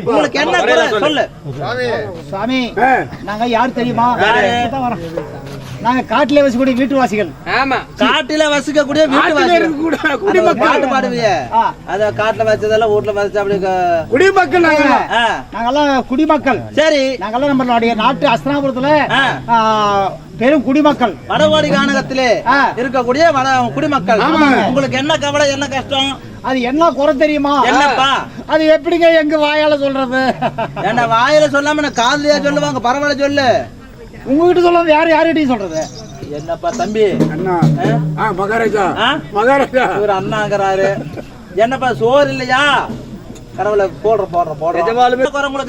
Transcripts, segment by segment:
குறை? சொல்லு? சாமி. நாங்க யார் தெரியுமா. நாங்க காட்டிலே வசிக்கூடிய வீட்டுவாசிகள். ஆமா. காட்டுல வசிக்கக்கூடிய வீட்டு ஆத்துல வாசிகள் இருக்கக்கூட அது ஒரு குடிமக்கள். பாட்டு பாடுவியே. ஆ. அத காட்டுல வச்சதெல்லாம் வீட்டுல வச்சு அப்படி குடிமக்கள் நாங்க. நாங்கெல்லாம் குடிமக்கள். சரி. நாங்கெல்லாம் நம்மளுடைய நாட்டு அஸ்தனாபுரத்துல பெரும் குடிமக்கள். வடகோடி கானகத்திலே. இருக்கக்கூடிய வட குடிமக்கள். உங்களுக்கு என்ன கவலை என்ன கஷ்டம்? அது என்ன குறை தெரியுமா? என்னப்பா? அது எப்படிங்க எங்க வாயால சொல்றது? ஏண்டா வாயில சொல்லாம நான் காதுலயா சொல்லுவாங்க பரவாயில்ல சொல்லு. உங்ககிட்ட சொல்லாம யார் யார்கிட்டயும் சொல்றது? என்னப்பா தம்பி? அண்ணா மகாராஜா? மகாராஜா. இவர் அண்ணாங்கிறாரு. என்னப்பா சோறு இல்லையா? கடவுளை போடுற போடுற போடுற.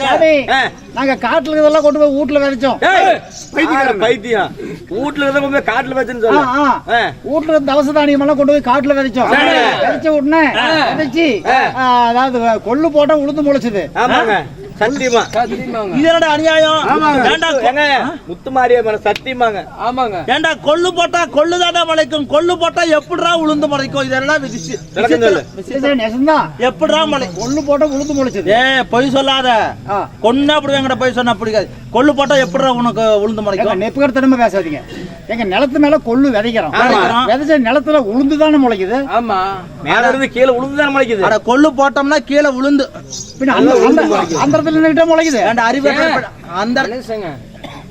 சாமி, நாங்க காட்டுல இதெல்லாம் கொண்டு போய் வீட்டுல விதைச்சோம். பைத்தியக்காரன். பைத்தியம். வீட்டுல இருந்த கொண்டு போய் காட்டுல வச்சுன்னு ஆ, சொல்ல. வீட்டுல இருந்த தவச தானியம் எல்லாம் கொண்டு போய் காட்டுல விதைச்சோம். விதைச்ச உடனே விதைச்சு அதாவது கொள்ளு போட்டா உளுந்து முளைச்சது. ஆமாங்க. சத்தியமா. சத்தியமாங்க. இது என்னடா அநியாயம்? ஏண்டா ஏங்க சத்தியமாங்க. ஆமாங்க. ஏண்டா கொள்ளு போட்டா கொள்ளு தானே முளைக்கும் கொள்ளு போட்டா எப்படிடா உளுந்து முளைக்கும் இதெல்லாம் விதிச்சு எப்படிடா முளை கொள்ளு போட்டா உளுந்து முளைச்சது ஏ பொய் சொல்லாத. கொன்னா அப்படி எங்கட பொய் சொன்னா பிடிக்காது கொள்ளு போட்டா எப்படிடா உனக்கு உளுந்து முளைக்கும் நெப்புக்கடத்தனமா பேசாதீங்க. எங்க நிலத்து மேல கொள்ளு விதைக்கிறோம். விதைச்ச நிலத்துல உளுந்து தானே முளைக்குது? ஆமா. மேல இருந்து கீழே உளுந்துதான் முளைக்குது? அட கொள்ளு போட்டோம்னா கீழே உளுந்து. அந்த அந்த- அந்த இடத்துல நின்னுட்டே முளைக்குது. ஏண்டா அறிவு அந்த